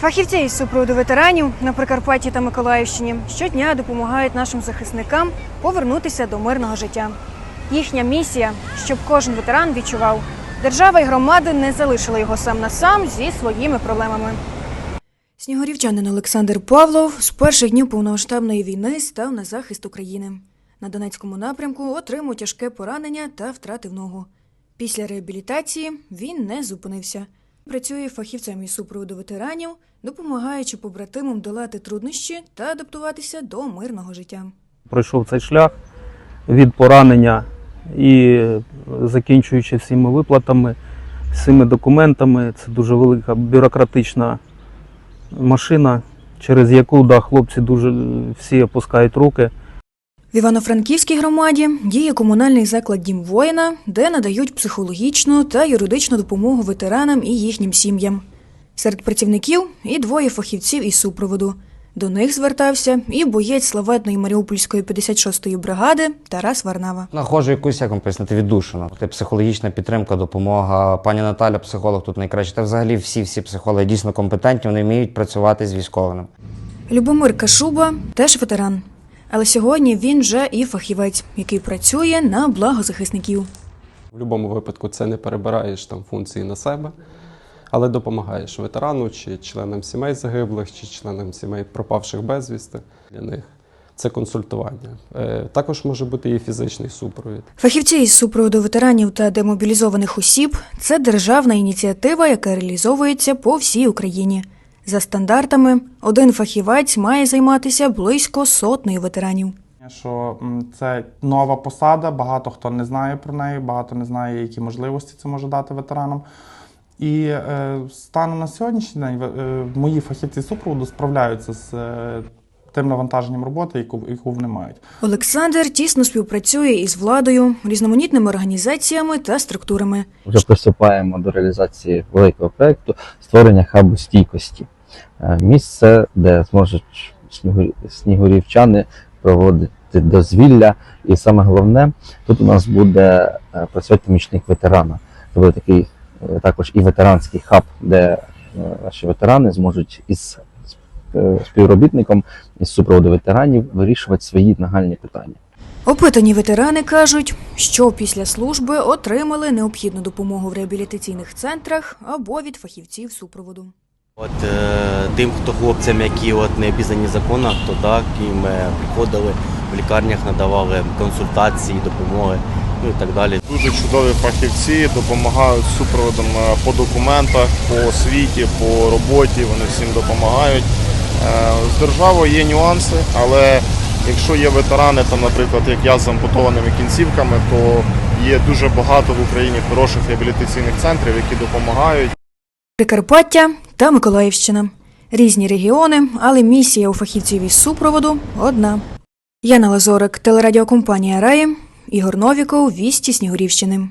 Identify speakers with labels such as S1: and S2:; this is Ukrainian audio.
S1: Фахівці із супроводу ветеранів на Прикарпатті та Миколаївщині щодня допомагають нашим захисникам повернутися до мирного життя. Їхня місія, щоб кожен ветеран відчував, держава і громади не залишили його сам на сам зі своїми проблемами. Снігурівчанин Олександр Павлов з перших днів повномасштабної війни став на захист України. На Донецькому напрямку отримав тяжке поранення та втратив ногу. Після реабілітації він не зупинився. Працює фахівцем із супроводу ветеранів, допомагаючи побратимам долати труднощі та адаптуватися до мирного життя.
S2: пройшов цей шлях від поранення і закінчуючи всіма виплатами, всіми документами. Це дуже велика бюрократична машина, через яку да, хлопці дуже всі опускають руки.
S1: В Івано-Франківській громаді діє комунальний заклад Дім воїна, де надають психологічну та юридичну допомогу ветеранам і їхнім сім'ям. Серед працівників і двоє фахівців із супроводу. До них звертався і боєць славетної Маріупольської 56-ї бригади Тарас Варнава.
S3: Находжу якусь, як вам пояснити, віддушину. Це психологічна підтримка, допомога. Пані Наталя, психолог тут найкраще. Та взагалі всі всі психологи дійсно компетентні, вони вміють працювати з військовими.
S1: Любомир Кашуба теж ветеран. Але сьогодні він вже і фахівець, який працює на благо захисників.
S4: В будь-якому випадку це не перебираєш там функції на себе, але допомагаєш ветерану чи членам сімей загиблих, чи членам сімей пропавших безвісти. Для них це консультування. Е, Також може бути і фізичний супровід.
S1: Фахівці із супроводу ветеранів та демобілізованих осіб це державна ініціатива, яка реалізовується по всій Україні. За стандартами, один фахівець має займатися близько сотнею ветеранів.
S5: Що це нова посада, багато хто не знає про неї, багато не знає, які можливості це може дати ветеранам. І е, станом на сьогоднішній день е, мої фахівці супроводу справляються з е, тим навантаженням роботи, яку, яку вони мають.
S1: Олександр тісно співпрацює із владою, різноманітними організаціями та структурами.
S6: вже приступаємо до реалізації великого проєкту створення хабу стійкості. Е, Місце, де зможуть снігурі- снігурівчани проводити дозвілля. І саме головне, тут у нас буде е, працювати помічник ветерана. Це буде такий е, також і ветеранський хаб, де наші ветерани зможуть із співробітником із супроводу ветеранів вирішувати свої нагальні питання.
S1: Опитані ветерани кажуть, що після служби отримали необхідну допомогу в реабілітаційних центрах або від фахівців супроводу.
S7: От е, тим, хто хлопцям, які от не обізнані законах, то так їм е, приходили в лікарнях, надавали консультації, допомоги, ну і так далі.
S8: Дуже чудові фахівці допомагають з супроводом е, по документах, по освіті, по роботі. Вони всім допомагають. Е, З державою є нюанси, але якщо є ветерани, там, наприклад, як я з ампутованими кінцівками, то є дуже багато в Україні хороших реабілітаційних центрів, які допомагають.
S1: Прикарпаття та Миколаївщина. Різні регіони, але місія у фахівців із супроводу одна. Яна Лазорик, телерадіокомпанія Раї, Ігор Новіков, Вісті Снігурівщини.